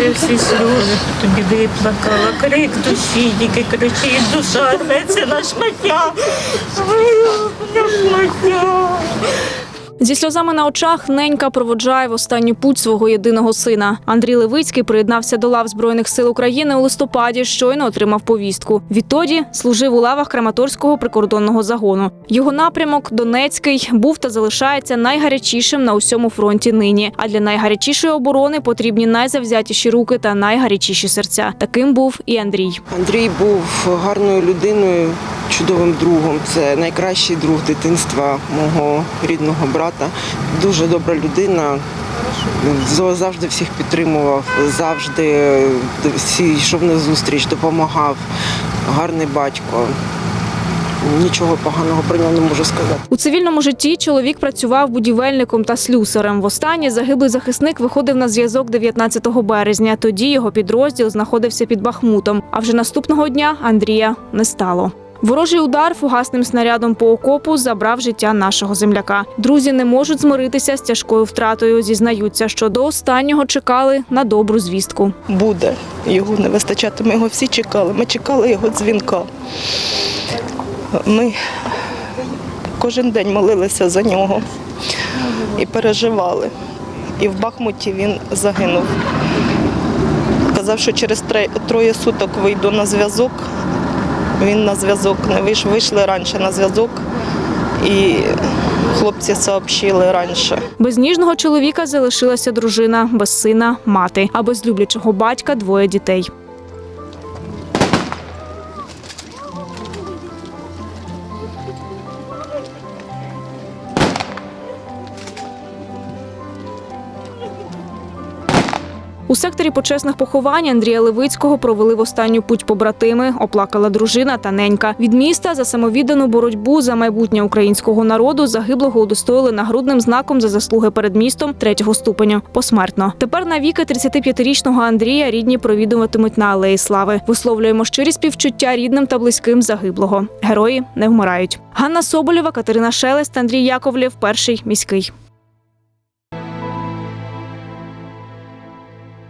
Це всі сльози тобі виплакала, крик душі, тільки кричить, душа рветься на шмаття. Ой, на шмаття. Зі сльозами на очах ненька проводжає в останню путь свого єдиного сина. Андрій Левицький приєднався до лав Збройних сил України у листопаді, щойно отримав повістку. Відтоді служив у лавах Краматорського прикордонного загону. Його напрямок Донецький був та залишається найгарячішим на усьому фронті нині. А для найгарячішої оборони потрібні найзавзятіші руки та найгарячіші серця. Таким був і Андрій. Андрій був гарною людиною, чудовим другом. Це найкращий друг дитинства мого рідного брата. Дуже добра людина. Завжди всіх підтримував, завжди всі йшов на зустріч, допомагав. Гарний батько. Нічого поганого про нього не можу сказати. У цивільному житті чоловік працював будівельником та слюсарем. Востаннє загиблий захисник виходив на зв'язок 19 березня. Тоді його підрозділ знаходився під Бахмутом. А вже наступного дня Андрія не стало. Ворожий удар фугасним снарядом по окопу забрав життя нашого земляка. Друзі не можуть змиритися з тяжкою втратою. Зізнаються, що до останнього чекали на добру звістку. буде його не вистачати. Ми його всі чекали. Ми чекали його дзвінка. Ми кожен день молилися за нього і переживали. І в Бахмуті він загинув. Казав, що через троє суток вийду на зв'язок. Він на зв'язок не вийшов, вийшли раніше на зв'язок, і хлопці сообщили раніше. Без ніжного чоловіка залишилася дружина, без сина мати, а без люблячого батька двоє дітей. У секторі почесних поховань Андрія Левицького провели в останню путь побратими, оплакала дружина та ненька. Від міста за самовіддану боротьбу за майбутнє українського народу загиблого удостоїли нагрудним знаком за заслуги перед містом третього ступеню посмертно. Тепер навіки 35-річного Андрія рідні провідуватимуть на алеї слави. Висловлюємо щирі співчуття рідним та близьким загиблого. Герої не вмирають. Ганна Соболєва, Катерина Шелест, Андрій Яковлєв, перший міський.